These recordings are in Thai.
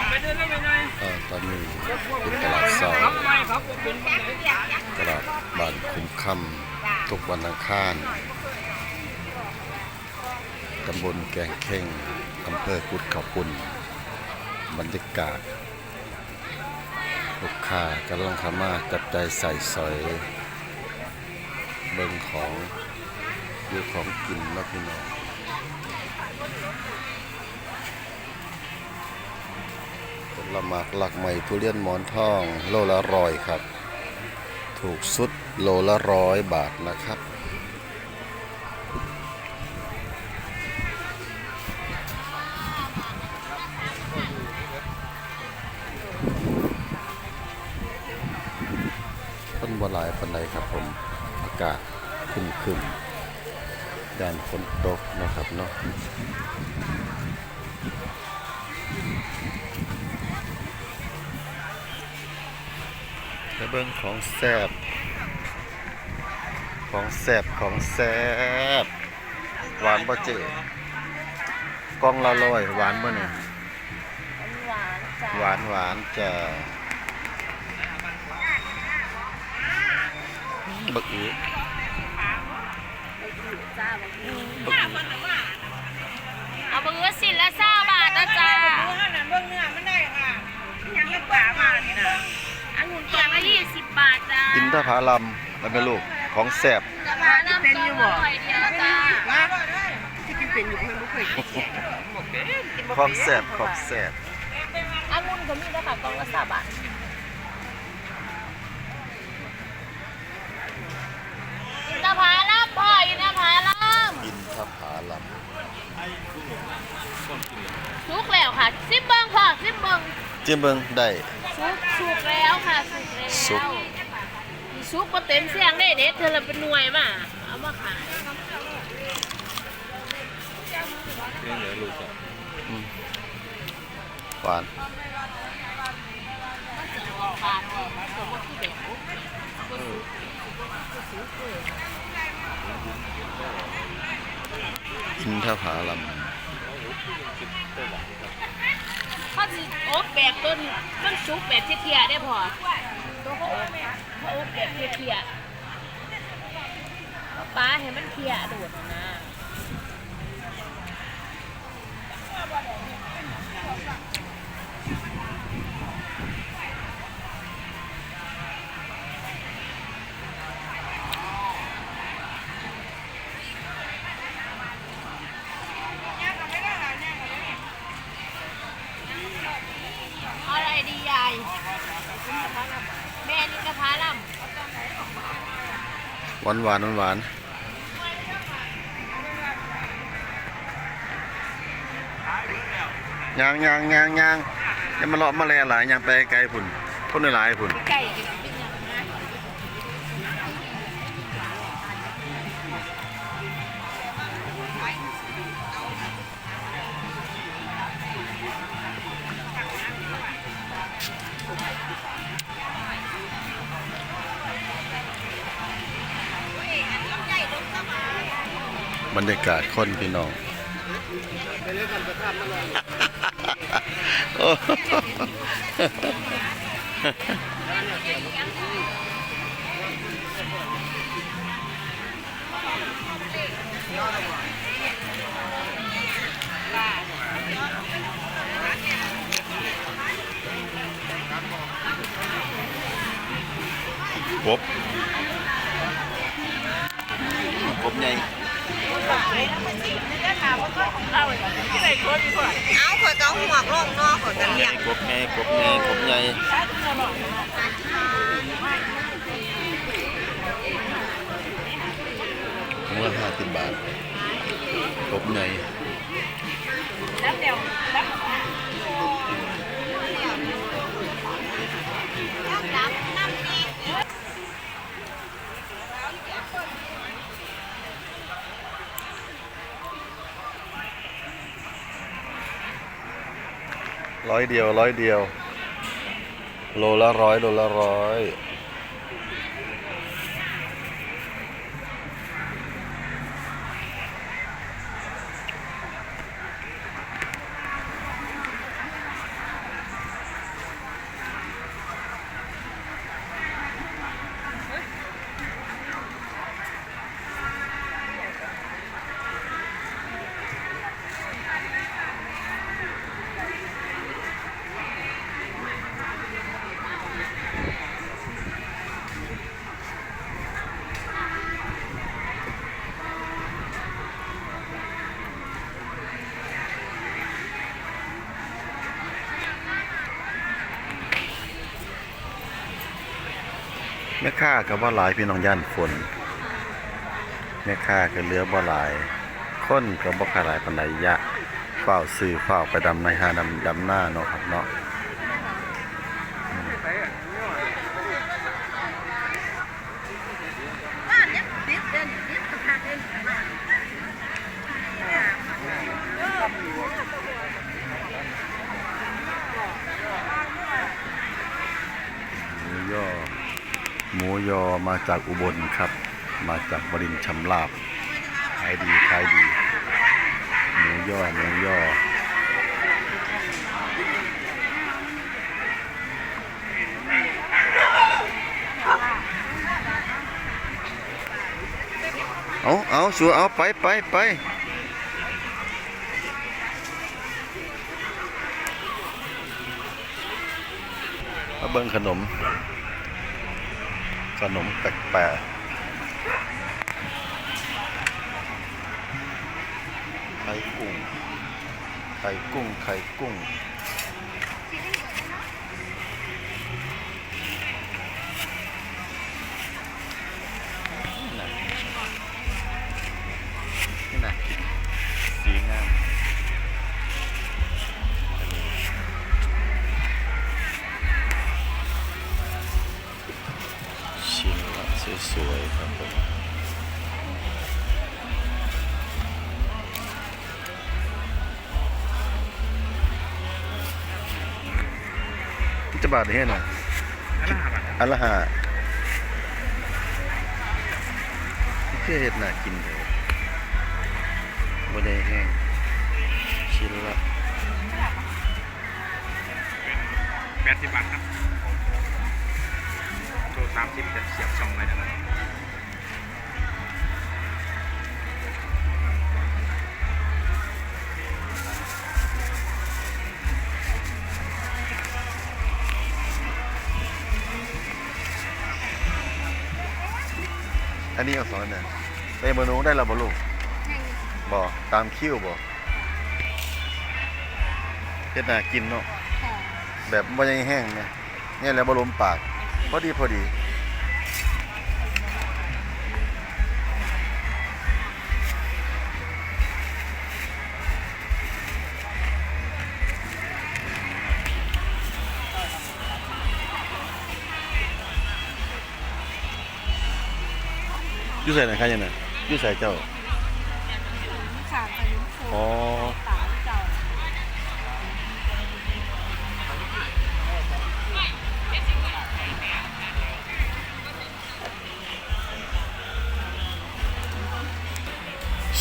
กไปเดินหน่อยเอ่อตอนนี้เป็นตลาดเช้าครับไม่ครับผมเป็นคนไหนตลาดบ้านคุ้มคำทุกวันอังคารตำบลแกงเข่งอำเภอกุดเขาปุ่นบรรยากาศ ลูกค้ากำลังขามาจับใจใส่สอย เบิ่งของอยู่ของกินเนาะพี่น้อง ผลหมากหลักใหม่ทุเรียนหมอนทอง โลละร้อยครับ ถูกสุดโลละร้อยบาทนะครับต้นบัวลายปันใดครับผม อากาศคึมครึมๆย่านฝนตกนะครับเนาะ ไปเบิ่งของแซบของแซบของแซบหวานบ่เจกล้องละร้อยหวานบ่เนี่ยหวานจ้ะหวานหวานจะบักอือจ้าบางทีบักอือเอาเบอร์สิละเศร้าบาทนะจ้าเบื้องเนื้อมันได้ค่ะยังไม่กว่าบาทนะ อันหุ่นอย่างละยี่สิบบาทจ้าอินทผลัมแล้วเป็นลูกของแซ่บจะมาน้ำเป็นอยู่บ่อยเดียวจ้าที่กินเป็นอยู่เพื่อนไม่เคยกินของแซ่บของแซ่บอันหุ่นก็มีนะคะกล่องละสามบาทอินทผลัมพ่ออินทผลัมอินทผลัมสุกแล้วค่ะซิมเบิงพ่อซิมเบิงจิ้มเบิ่งได้สุกสุกแล้ว ค่ะสุกแล้วสุกมีสุกมาเต็มเสียงได้เด็ดเธอละเป็นหน่วยมาเอามาขายหวานอินทผลัมเขาสิโอ๊บแบบต้นมันสุกแบบเทียๆได้พอ ตัวเขาโอ๊บเขาโอ๊บแบบเทียๆปลาเห็นมันเทียโดดนะ หวานหวานหวานหวานยางยางยางยางยังมาเลาะมาแล่หลายยางไปไกลพุ่นพุ่นหลายพุ่น บรรยากาศคนพี่น้องโอ้กบกบใหญ่ เอาข่อยเอาหัวกลงนอกข่อยก็เลี้ยงกบใหญ่กบใหญ่กบใหญ่ถุงละห้าสิบบาทกบใหญ่แล้วเดี๋ยวแล้ ร้อยเดียวร้อยเดียว โลละร้อยโลละร้อย แม่ค่าก็บ่หลายพี่น้องย่านฝนแม่ค่าก็เลือบ่หลาย คนก็บ่ค่อยหลายปันใดยะเฝ้าซื้อเฝ้าไปดำในหาดำดำหน้าเนาะครับเนาะหมูยอหมู ยอมาจากอุบลครับ มาจากบรินชำลาบขายดีขายดีหมูย่อหมูย่อเอาเอาสัวเอาไปไปไปมาเบิ่งขนม ขนมแปลกๆไข่กุ้ง ไข่กุ้ง ไข่กุ้ง จะบาทได้ไหนอันละห้าเพื่อเห็ดน่ากินเลยบนแห้งชิ้นละแปดสิบบาทครับโลสามสิบจะเสียบช่องไว้นะครับ นนี้เอาสองอันเนี่ยได้เมนูได้และบ่ลูกบ่ตามคิวบ่เฮ็ดน่ากินเนาะแบบบ่ยังแห้งเนี่ยเนี่ยแหล้วบ่ลมปาก พอดีพอดี อยู่ใส่ไหนคะยังไงอยู่ใส่เจ้าค่ะขนมโคอ๋อตาเจ้า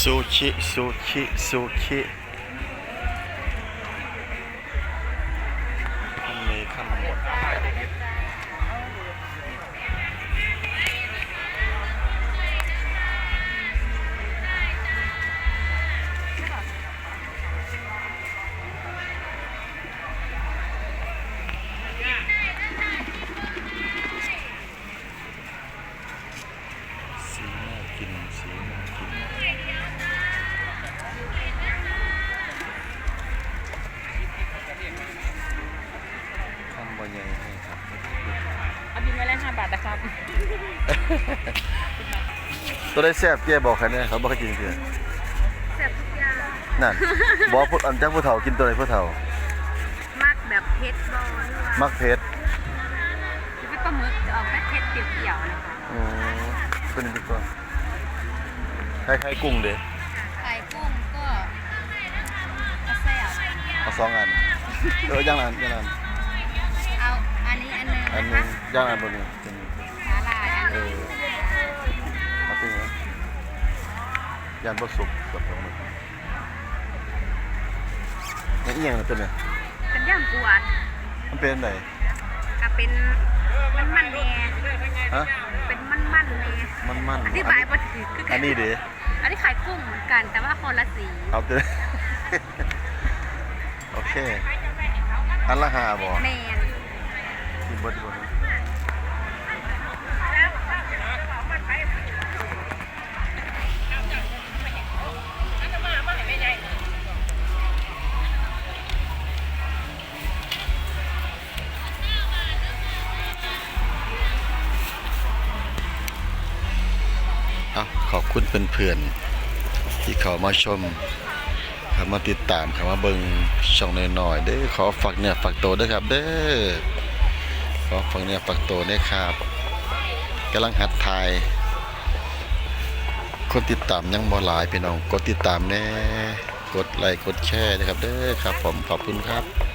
ซูชิซูชิซูชิ นไว้แล้ว5บาทนะครับ ตัวได้แซ่บเจ๊บอกใครเนี่ยเขาบอกให้กินเพื่อแซ่บทุกอย่างนั่นบอกพูดอันจ้างผู้เฒ่ากินตัวไหนผู้เฒ่า มักแบบเผ็ดบ่หรือว่ามักเผ็ดจะเป็นปลาหมึกจะออกแบบเผ็ดเปรี้ยวๆนะคะอืมตัวนี้ดีกว่าคล้ายๆกุ้งเด้ไข่กุ้งก็ก็แซ่บเอาสองอันเออย่างละอันย่างละอันเอาอันนี้อันหนึงอันหนะนึงคะย่างละอันบนนี้ ย่างบะสุกกับปลาหมึกนี่อีหยังล่ะตัวเนี้เป็นย่างปวดมันเป็นไหนก็เป็นมันมันๆแน่ฮะเป็นมันมันๆแน่มันมันอธิบายบ่ถูกคืออันนี้เด้อันนี้ขายกุ้งเหมือนกันแต่ว่าคนละสีเอาตัวโอเค อันละห้าบ่แมนกินเบิดดี คุณเพื่อนๆที่เขามาชมเขามาติดตามเขามาเบิ่งช่องน้อยๆเด้อขอฝากเนี่ยฝากตัวด้วยครับ เด้อขอฝากเนี่ยฝากตัวด้วยครับกำลังหัดถ่าย คนติดตามยังบ่หลายพี่น้องกดติดตามแน่กดไลค์กดแชร์นะครับเด้อครับ ผมขอบคุณครับ